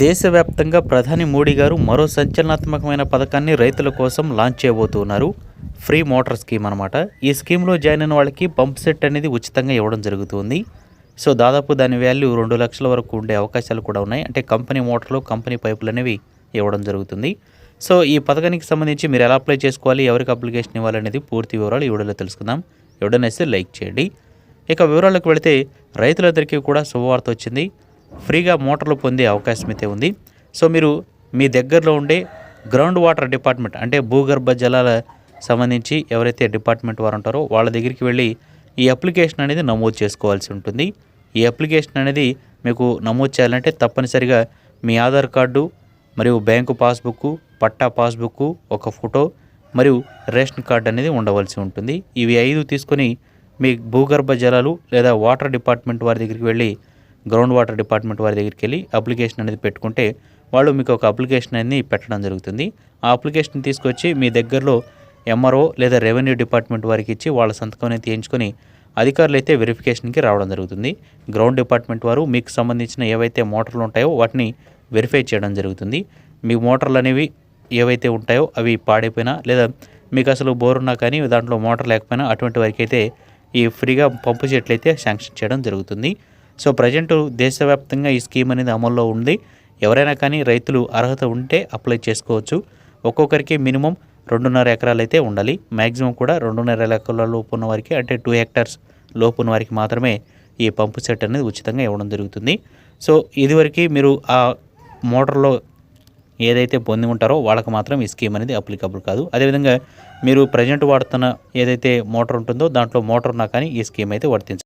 దేశవ్యాప్తంగా ప్రధాని మోడీ గారు మరో సంచలనాత్మకమైన పథకాన్ని రైతుల కోసం లాంచ్ చేయబోతున్నారు. ఫ్రీ మోటార్ స్కీమ్ అనమాట ఈ స్కీమ్లో జాయిన్ అయిన వాళ్ళకి పంప్ సెట్ అనేది ఉచితంగా ఇవ్వడం జరుగుతుంది. సో దాదాపు దాని వాల్యూ రెండు లక్షల వరకు ఉండే అవకాశాలు కూడా ఉన్నాయి. అంటే కంపెనీ మోటార్లు కంపెనీ పైపులు అనేవి ఇవ్వడం జరుగుతుంది. సో ఈ పథకానికి సంబంధించి మీరు ఎలా అప్లై చేసుకోవాలి ఎవరికి అప్లికేషన్ ఇవ్వాలనేది పూర్తి వివరాలు ఈ వీడియోలో తెలుసుకుందాం. ఎవడనేసి లైక్ చేయండి. ఇక వివరాలకు వెళితే రైతులందరికీ కూడా శుభవార్త వచ్చింది. ఫ్రీగా మోటార్లు పొందే అవకాశం అయితే ఉంది. సో మీరు మీ దగ్గరలో ఉండే గ్రౌండ్ వాటర్ డిపార్ట్మెంట్ అంటే భూగర్భ జలాల సంబంధించి ఎవరైతే డిపార్ట్మెంట్ వారు ఉంటారో వాళ్ళ దగ్గరికి వెళ్ళి ఈ అప్లికేషన్ అనేది నమోదు చేసుకోవాల్సి ఉంటుంది. ఈ అప్లికేషన్ అనేది మీకు నమోదు చేయాలంటే తప్పనిసరిగా మీ ఆధార్ కార్డు మరియు బ్యాంకు పాస్బుక్ పట్టా పాస్బుక్ ఒక ఫోటో మరియు రేషన్ కార్డు అనేది ఉండవలసి ఉంటుంది. ఇవి ఐదు తీసుకొని మీ భూగర్భ జలాలు లేదా వాటర్ డిపార్ట్మెంట్ వారి దగ్గరికి వెళ్ళి గ్రౌండ్ వాటర్ డిపార్ట్మెంట్ వారి దగ్గరికి వెళ్ళి అప్లికేషన్ అనేది పెట్టుకుంటే వాళ్ళు మీకు ఒక అప్లికేషన్ అనేది పెట్టడం జరుగుతుంది. ఆ అప్లికేషన్ తీసుకొచ్చి మీ దగ్గరలో ఎంఆర్ఓ లేదా రెవెన్యూ డిపార్ట్మెంట్ వారికి ఇచ్చి వాళ్ళ సంతకం అనేది తీయించుకొని అధికారులు అయితే వెరిఫికేషన్కి రావడం జరుగుతుంది. గ్రౌండ్ డిపార్ట్మెంట్ వారు మీకు సంబంధించిన ఏవైతే మోటార్లు ఉంటాయో వాటిని వెరిఫై చేయడం జరుగుతుంది. మీ మోటార్లు అనేవి ఏవైతే ఉంటాయో అవి పాడైపోయినా లేదా మీకు అసలు బోర్ ఉన్నా కానీ దాంట్లో మోటార్ లేకపోయినా అటువంటి వారికి అయితే ఈ ఫ్రీగా పంపు చెట్లు అయితే శాంక్షన్ చేయడం జరుగుతుంది. సో ప్రజెంట్ దేశవ్యాప్తంగా ఈ స్కీమ్ అనేది అమల్లో ఉంది. ఎవరైనా కానీ రైతులు అర్హత ఉంటే అప్లై చేసుకోవచ్చు. ఒక్కొక్కరికి మినిమం రెండున్నర ఎకరాలు అయితే ఉండాలి. మ్యాక్సిమం కూడా రెండున్నర ఎకరాల లోపు ఉన్న వారికి అంటే టూ హెక్టార్స్ లోపు ఉన్న వారికి మాత్రమే ఈ పంపు సెట్ అనేది ఉచితంగా ఇవ్వడం జరుగుతుంది. సో ఇదివరకు మీరు ఆ మోటార్లో ఏదైతే పొంది ఉంటారో వాళ్ళకి మాత్రం ఈ స్కీమ్ అనేది అప్లికబుల్ కాదు. అదేవిధంగా మీరు ప్రజెంట్ వాడుతున్న ఏదైతే మోటార్ ఉంటుందో దాంట్లో మోటార్ ఉన్నా కానీ ఈ స్కీమ్ అయితే వర్తించదు